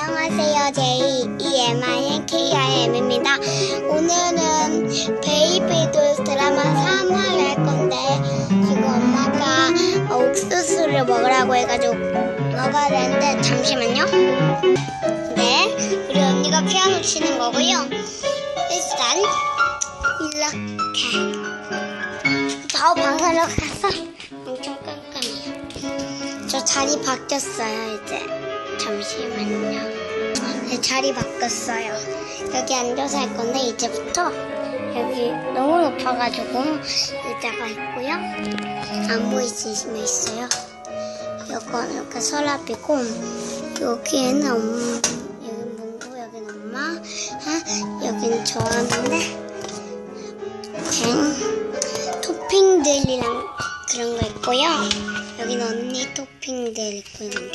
안녕하세요. J-E-M-I-N-K-I-M입니다. 오늘은 베이비돌 드라마 3화를 할 건데, 지금 엄마가 옥수수를 먹으라고 해가지고 먹어야 되는데, 잠시만요. 네, 우리 언니가 피아노 치는 거고요. 일단, 이렇게. 저 방으로 가서 엄청 깜깜해요. 저 자리 바뀌었어요, 이제. 잠시만요. 네, 자리 바꿨어요. 여기 앉아서 할 건데, 이제부터 여기 너무 높아가지고 의자가 있고요. 안수 있어요. 이건 이렇게 서랍이고, 여기에는 엄마, 여기 문고, 여기는 엄마, 아, 여기는 저한테, 뱅, 토핑들이랑 그런 거 있고요. 여기는 언니 토핑들 있고 이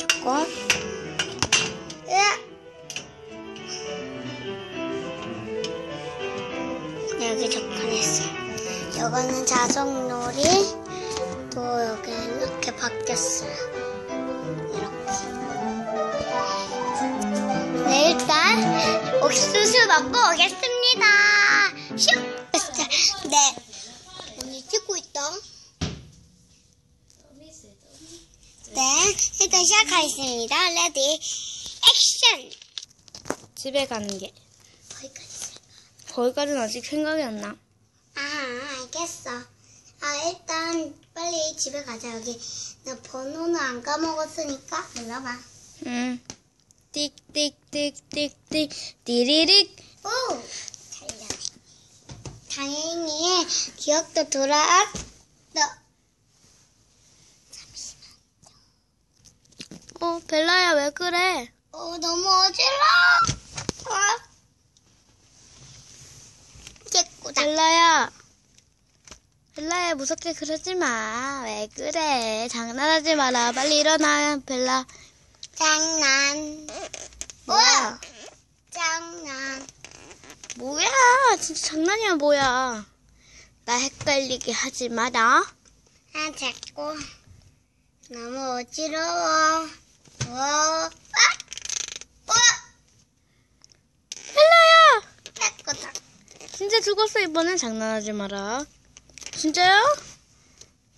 옥수수 먹고 오겠습니다. 슉! 네. 언니 찍고 있다. 네, 일단 시작하겠습니다. 레디, 액션! 집에 가는 게 거기까지. 거기까지는 아직 생각이 안 나. 아, 알겠어. 아, 일단 빨리 집에 가자. 여기 나 번호는 안 까먹었으니까 눌러봐. 응. 띡띡띡띡띡 띠리릭. 오! 잘하네. 다행히 기억도 돌아왔다. 어 벨라야 왜 그래? 어, 너무 어지러워. 어? 벨라야. 벨라야 무섭게 그러지 마. 왜 그래? 장난하지 마라. 빨리 일어나 벨라. 장난. 뭐야? 장난. 뭐야? 진짜 장난이야 뭐야? 나 헷갈리게 하지 마라. 아, 자꾸. 너무 어지러워. 어, 아! 어! 벨라야. 깨꾸다. 진짜 죽었어 이번엔 장난하지 마라. 진짜요?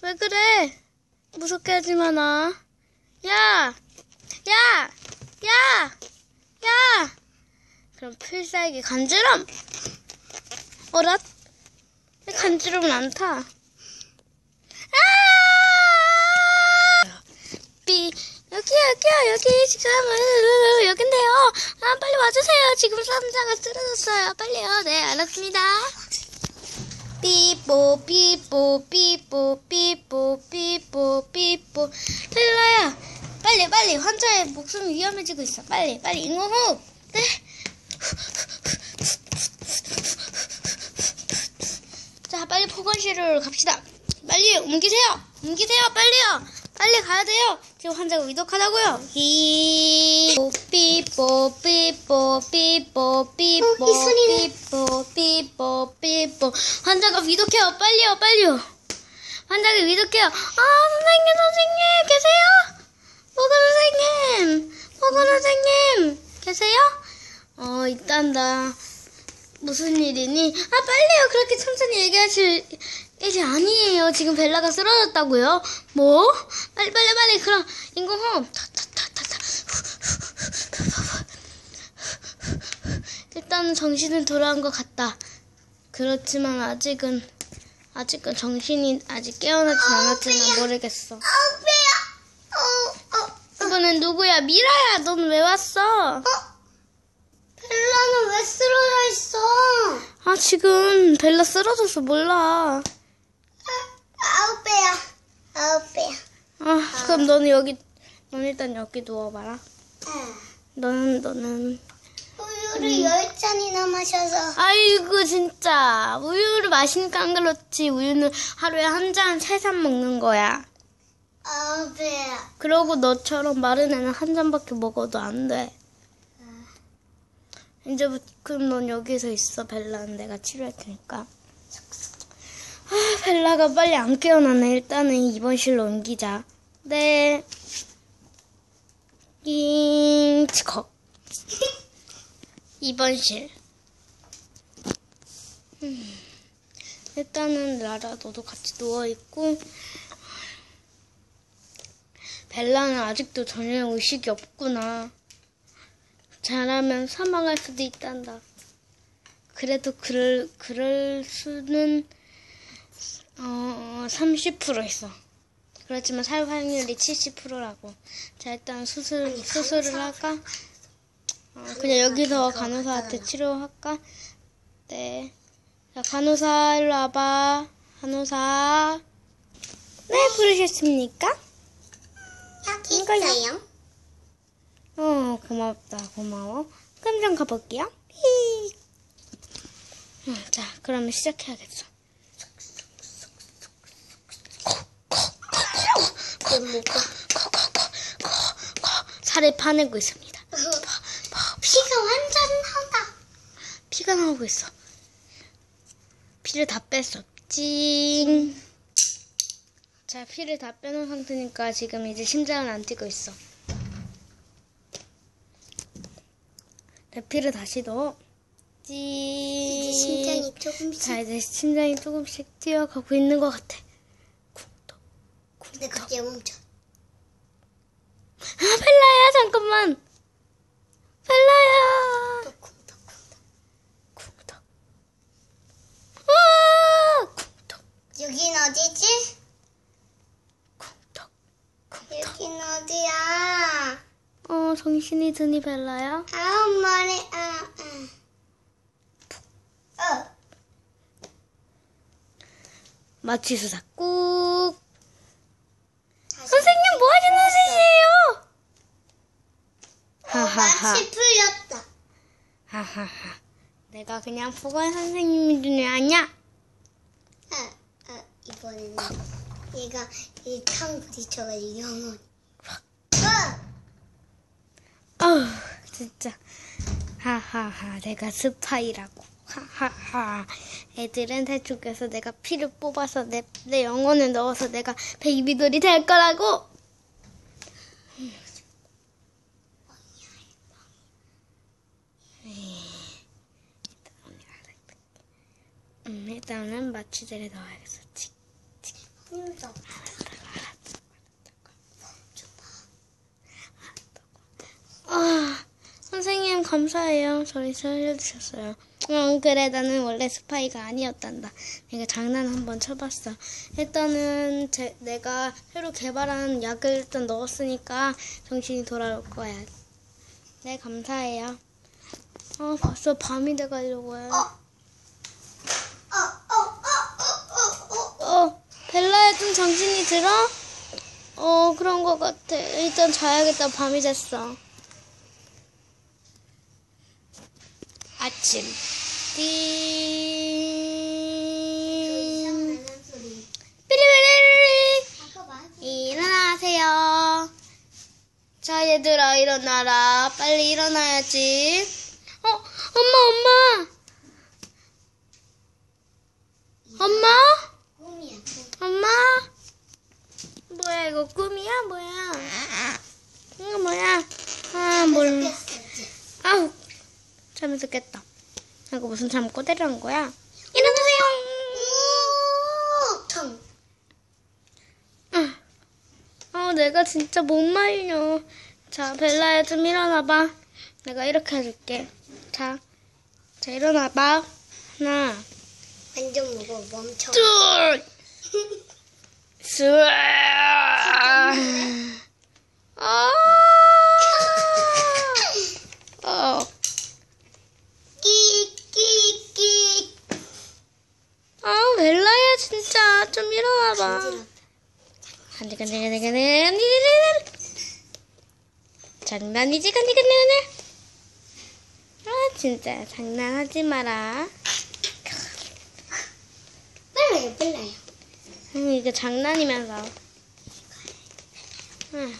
왜 그래? 무섭게 하지 마나. 야, 야, 야, 야. 그럼 필살기 간지럼. 어라? 왜 간지럼은 안 타? 아! 삐 여기요 여기요 여기 지금 으, 여긴데요. 아 빨리 와주세요. 지금 상자가 쓰러졌어요. 빨리요. 네 알았습니다. 삐뽀 삐뽀 삐뽀 삐뽀 삐뽀 삐뽀 헬라야 빨리 빨리 환자의 목숨이 위험해지고 있어 빨리 빨리 인공호흡 네 자, 빨리 보건실로 갑시다. 빨리 옮기세요. 옮기세요. 빨리요. 빨리 가야 돼요. 지금 환자가 위독하다고요. 히 삐뽀 삐뽀 삐뽀 삐뽀 어, 이 소리는? 삐뽀 삐뽀 삐뽀 환자가 위독해요. 빨리요. 빨리요. 환자가 위독해요. 아, 선생님, 선생님, 계세요? 보건 선생님, 보건 선생님, 계세요? 어, 일단 나 무슨 일이니? 아, 빨리요. 그렇게 천천히 얘기하실 일이 아니에요. 지금 벨라가 쓰러졌다고요? 뭐? 빨리, 빨리, 빨리. 그럼, 인공호흡. 일단은 정신은 돌아온 것 같다. 그렇지만 아직은, 아직은 정신이 아직 깨어나진 않았지만 모르겠어. 아, 이번엔 누구야? 미라야! 넌 왜 왔어? 어. 벨라는 왜 쓰러져 있어? 아, 지금 벨라 쓰러져서 몰라. 아, 아우, 배야. 아우, 배야. 아, 그럼 너는 여기, 넌 일단 여기 누워봐라. 응. 너는, 너는. 우유를 열 잔이나 마셔서. 아이고, 진짜. 우유를 마시니까 안 그렇지. 우유는 하루에 한 잔, 세 잔 먹는 거야. 아우, 배야. 그러고 너처럼 마른 애는 한 잔밖에 먹어도 안 돼. 이제부터, 그럼 넌 여기서 있어. 벨라는 내가 치료할 테니까. 아, 벨라가 빨리 안 깨어나네. 일단은 입원실로 옮기자. 네. 낑, 치컥. 입원실. 음, 일단은 라라 너도 같이 누워 있고 벨라는 아직도 전혀 의식이 없구나. 잘하면 사망할 수도 있단다. 그래도 그럴 그럴 수는 어 30% 있어. 그렇지만 살 확률이 70%라고. 자 일단 수술 아니, 수술을 간호사. 할까? 어, 그냥 여기서 간호사한테. 치료할까? 네. 자 간호사 일로 와봐. 간호사. 네 부르셨습니까? 여기 이거요. 있어요. 어, 고맙다, 고마워. 그럼 좀 가볼게요. 히. 응, 자, 그러면 시작해야겠어. 그 뭐가 살을 파내고 있습니다. 피가 완전 하다. 피가 나오고 있어. 피를 다 뺐어. 찡. 자, 피를 다 빼놓은 상태니까 지금 이제 심장은 안 뛰고 있어. 자, 피를 다시 넣어. 찡. 이제 심장이 조금씩. 자, 이제 심장이 조금씩 뛰어가고 있는 것 같아. 쿵떡. 근데 갑자기 멈춰. 아, 벨라야, 잠깐만. 벨라야. 또 쿵덕 쿵덕. 쿵떡. 아! 쿵떡, 여긴 어디지? 여긴 어디야? 어, 정신이 드니, 벨라야? 아, 머리, 아, 아. 어. 마취 수사 꾹. 선생님, 뭐 하시는 짓이에요? 어, 하하하. 마치 풀렸다. 하하하. 내가 그냥 보건 선생님인 줄 아냐? 아, 아, 이번에는 얘가 이탕 부딪혀가지고 영혼이. 어! 어우, 진짜. 하하하. 내가 스파이라고. 하하하. 애들은 대충해서 내가 피를 뽑아서 내, 내 영혼을 넣어서 내가 베이비돌이 될 거라고. 음, 일단은 마취제를 넣어야겠어. 칙. 힘들어. 아, 선생님 감사해요. 저를 살려주셨어요. 응, 그래 나는 원래 스파이가 아니었단다. 내가 장난 한번 쳐봤어. 일단은 제, 내가 새로 개발한 약을 일단 넣었으니까 정신이 돌아올 거야. 네, 감사해요. 아, 벌써 밤이. 어, 어, 어, 어, 어, 어. 어, 벨라야 좀 정신이 들어? 어, 그런 것 같아. 일단 자야겠다. 밤이 됐어. 아침. 띵. 삐리삐리리. 일어나세요. 자, 얘들아, 일어나라. 빨리 일어나야지. 어, 엄마, 엄마. 엄마? 엄마? 뭐야, 이거 꿈이야? 뭐야? 이거 뭐야? 아, 몰라. 아우, 잠에서 깼다. 이거 무슨 잠 꼬대라는 거야? 일어나세요! 아, 아, 내가 진짜 못 말려. 자, 벨라야 좀 일어나봐. 내가 이렇게 해줄게. 자, 자 일어나봐. 하나, 완전 무거워, 멈춰. 둘, 셋. 아, 어, 끼끼끼. 아, 벨라야 진짜 좀 일어나 봐. 간지럽다. 간질간질간질간질 장난이지 간질간질간질 아 진짜 장난하지 마라 빨라요, 빨라요. 음, 이거 장난이면서 응.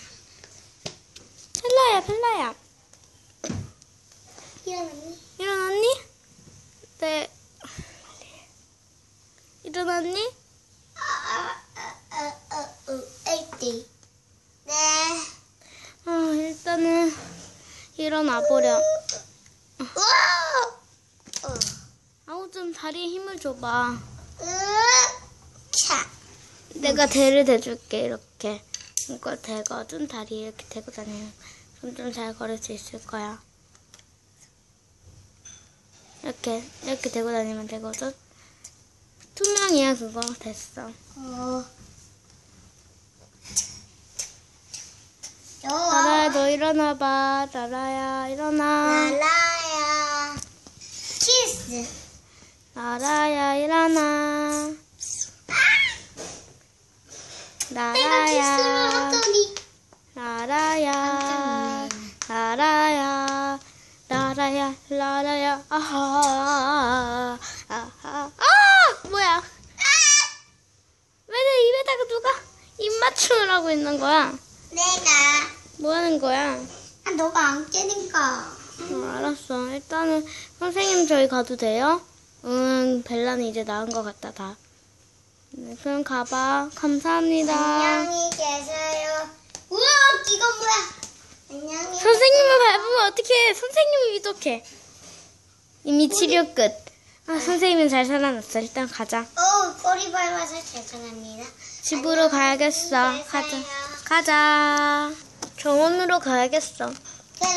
펠라야 펠라야 일어났니? 일어났니? 네 일어났니? 아, 아, 아, 아, 어. 네. 아 일단은 일어나 버려. 우와! 어. 아우 좀 다리에 힘을 줘봐. 차. 내가 대를 대줄게 이렇게. 이걸 대거든 다리 이렇게 대고 다니면 좀잘 걸을 수 있을 거야. 이렇게 이렇게 대고 다니면 되거든. 투명이야 그거 됐어. 어. 나라야 좋아. 너 일어나봐. 나라야 일어나. 나라야. 키스. 나라야 일어나. 나라야. 나라야. 나라야. 나라야. 나라야. 아하. 아하. 아! 뭐야? 왜 내 입에다가 누가 입 맞춤을 하고 있는 거야? 내가. 뭐 하는 거야? 아, 너가 안 깨니까. 어, 알았어. 일단은 선생님 저희 가도 돼요? 응, 벨라는 이제 나은 것 같다 다. 네, 그럼 가봐. 감사합니다. 안녕히 계세요. 우와, 이건 뭐야? 안녕히. 선생님을 밟으면 어떡해? 선생님이 위독해. 이미 치료 끝. 아, 선생님은 잘 살아났어. 일단 가자. 어, 꼬리 밟아서 죄송합니다. 집으로 가야겠어. 가자. 가자. 정원으로 가야겠어. 그래.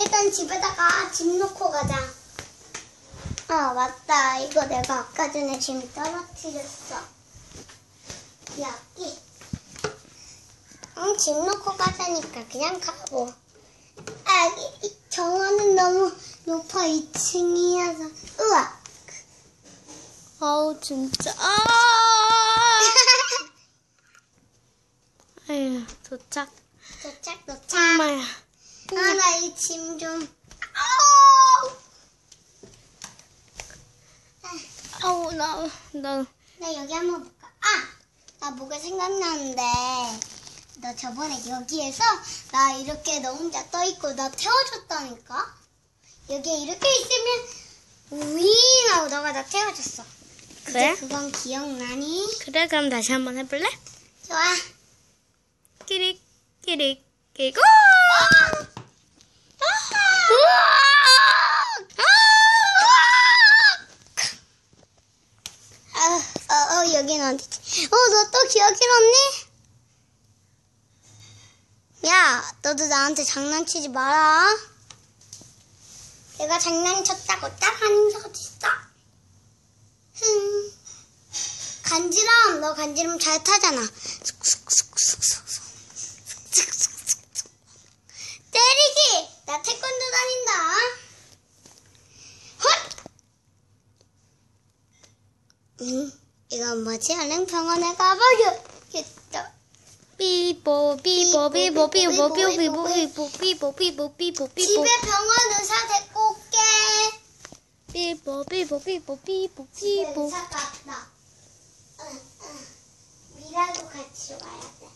일단 집에다가 짐 놓고 가자. 아, 맞다. 이거 내가 아까 전에 짐 떨어뜨렸어. 여기. 응, 짐 놓고 가자니까 그냥 가고. 아, 이, 이 정원은 너무 높아. 2층이어서. 우와. 아우, 진짜. 아! 아휴, 도착. 도착, 도착. 정말. 아, 나 이 짐 좀. 아우! 아우, 나, 나. 나 여기 한번 볼까? 아! 나 뭐가 생각나는데. 너 저번에 여기에서 나 이렇게 너 혼자 떠있고 나 태워줬다니까? 여기에 이렇게 있으면 윙 하고 너가 나 태워줬어. 그래? 그건 기억나니? 그래, 그럼 다시 한번 해볼래? 좋아. 끼릭, 끼릭, 끼고! 아, 어, 어, 여긴 어디지? 어, 너 또 기억 잃었니? 야, 너도 나한테 장난치지 마라. 내가 장난쳤다고 따라하는 적 어딨어? 흥. 간지럼, 너 간지럼 잘 타잖아. 때리기! 나 태권도 다닌다. 헛! 응, 이건 뭐지? 얼른 병원에 가봐야겠다. 삐뽀, 삐뽀, 삐뽀, 삐뽀, 삐뽀, 삐뽀, 삐뽀, 삐뽀, 삐뽀, 삐뽀, 삐뽀. 집에 병원 의사 데리고 올게. 삐뽀, 삐뽀, 삐뽀, 삐뽀, 삐뽀. 의사 응. 미라도 같이 와야 돼.